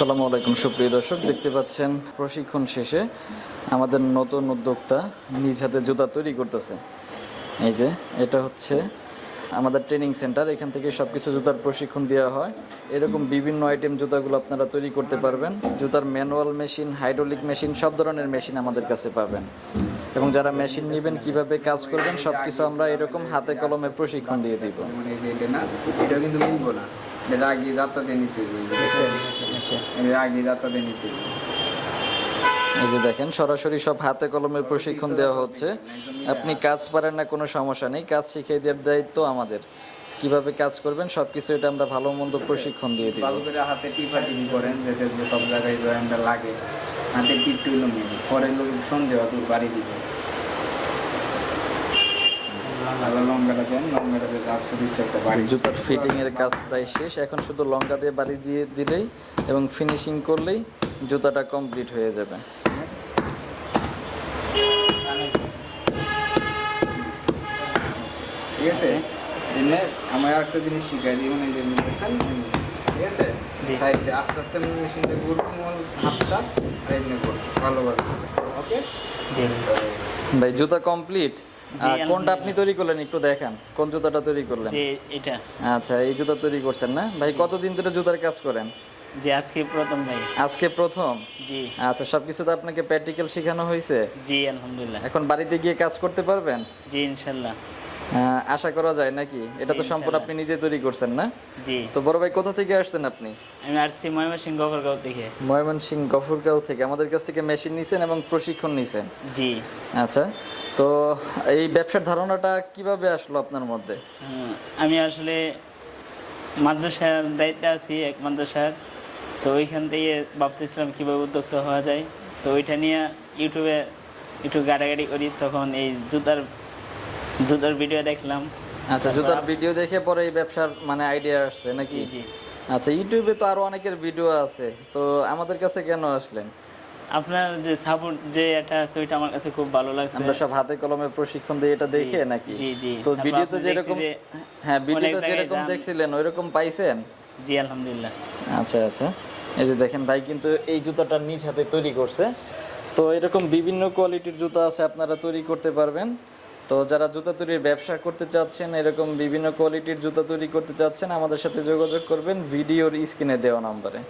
আসসালামু আলাইকুম, সুপ্রিয় দর্শক। দেখতে পাচ্ছেন, প্রশিক্ষণ শেষে আমাদের নতুন উদ্যোক্তা নিজ হাতে জুতা তৈরি করতেছে। এই যে, এটা হচ্ছে আমাদের ট্রেনিং সেন্টার এখান থেকে সব কিছু জুতার প্রশিক্ষণ দেওয়া হয়। এরকম বিভিন্ন আইটেম জুতাগুলো আপনারা তৈরি করতে পারবেন। জুতার ম্যানুয়াল মেশিন হাইড্রোলিক মেশিন সব ধরনের মেশিন আমাদের কাছে পাবেন। এবং যারা মেশিন নেবেন, কীভাবে কাজ করবেন সব কিছু আমরা এরকম হাতে কলমে প্রশিক্ষণ দিয়ে দিব। এটা কিন্তু আগে নিতে দেখছেন আগে যাত্রা নিতে। এই যে দেখেন সরাসরি সব হাতে কলমের প্রশিক্ষণ দেওয়া হচ্ছে। আপনি কাজ পারেন না কোনো সমস্যা নেই। কাজ শিখিয়ে দেওয়ার দায়িত্ব আমাদের। কীভাবে কাজ করবেন সবকিছু এটা আমরা ভালো মন্দ প্রশিক্ষণ দিয়ে দিই ভালো করে হাতে টিপা টিপি করেন যাতে সব জায়গায় জয়েন্টটা লাগে। হাতে টিপ মিলি পরে লোক সন্দেহ দূর বাড়ি দিবে। তাহলে লঙ্কাটা দেন লঙ্কাটা দিয়ে চারশো দিচ্ছে একটা বাড়ি জুতার ফিটিং এর কাজ প্রায় শেষ। এখন শুধু লঙ্কা দিয়ে বাড়ি দিয়ে দিলেই এবং ফিনিশিং করলেই জুতাটা কমপ্লিট হয়ে যাবে। ঠিক আছে? এমনি আমার একটা জিনিস শিখাই দিই মানে যে বুঝছেন? ঠিক আছে? সাইডে আস্তে আস্তে মেশিনটা ঘুরবো মূল হাতটা আর এমনি ভালোভাবে। ওকে? ভাই জুতা কমপ্লিট কোনটা আপনি তৈরি করলেন একটু দেখেন কোন জুতাটা তৈরি করলেন? এটা। আচ্ছা এই জুতা তৈরি করছেন না? ভাই কতদিন ধরে জুতার কাজ করেন? যে আজকে প্রথম ভাই। আজকে প্রথম? জি। আচ্ছা সবকিছু তো আপনাকে প্র্যাকটিক্যাল শেখানো হয়েছে? জি আলহামদুলিল্লাহ। এখন বাড়িতে গিয়ে কাজ করতে পারবেন? জি ইনশাল্লাহ। আহ, আশা করা যায় নাকি? এটা তো সম্পূর্ণ আপনি নিজে তৈরি করছেন না? জি। তো বড় ভাই কোথা থেকে আসছেন আপনি? আমি আসছি ময়মনসিংহ গফরগাঁও থেকে। ময়মনসিং গফরগাঁও থেকে। আমাদের কাছ থেকে মেশিন নিছেন এবং প্রশিক্ষণ নিছেন? জি। আচ্ছা তো এই ব্যবসার ধারণাটা কীভাবে আসলো আপনার মধ্যে? আমি আসলে মাদ্রাসার দায়িত্বে আছি এক মাদ্রাসার। তো ওইখান থেকে ভাবতেছিলাম কীভাবে উদ্যোক্তা হওয়া যায়। তো ওইটা নিয়ে ইউটিউবে একটু গাড়াগাড়ি করি তখন এই জুতার জুতার ভিডিও দেখলাম। আচ্ছা জুতার ভিডিও দেখে পরে এই ব্যবসার মানে আইডিয়া আসছে নাকি? জি আচ্ছা ইউটিউবে তো আরও অনেকের ভিডিও আছে তো আমাদের কাছে কেন আসলেন? আপনার যে সাপোর্ট যে এটা আছে ওইটা আমার কাছে খুব ভালো লাগছে। আমরা সব হাতে কলমে প্রশিক্ষণ দিয়ে এটা দেখে নাকি? জি, জি। তো তারপর ভিডিওতে যেরকম হ্যাঁ ভিডিওতে অনেক জায়গায় যেরকম দেখছিলেন ওইরকম পাইছেন? জি আলহামদুলিল্লাহ। আচ্ছা আচ্ছা। এই যে দেখেন ভাই কিন্তু এই জুতাটা নিজ হাতে তৈরি করছে। তো এরকম বিভিন্ন কোয়ালিটির জুতা আছে আপনারা তৈরি করতে পারবেন। তো যারা জুতা তৈরির ব্যবসা করতে চাচ্ছেন, এরকম বিভিন্ন কোয়ালিটির জুতা তৈরি করতে চাচ্ছেন, আমাদের সাথে যোগাযোগ করবেন ভিডিওর স্ক্রিনে দেওয়া নম্বরে।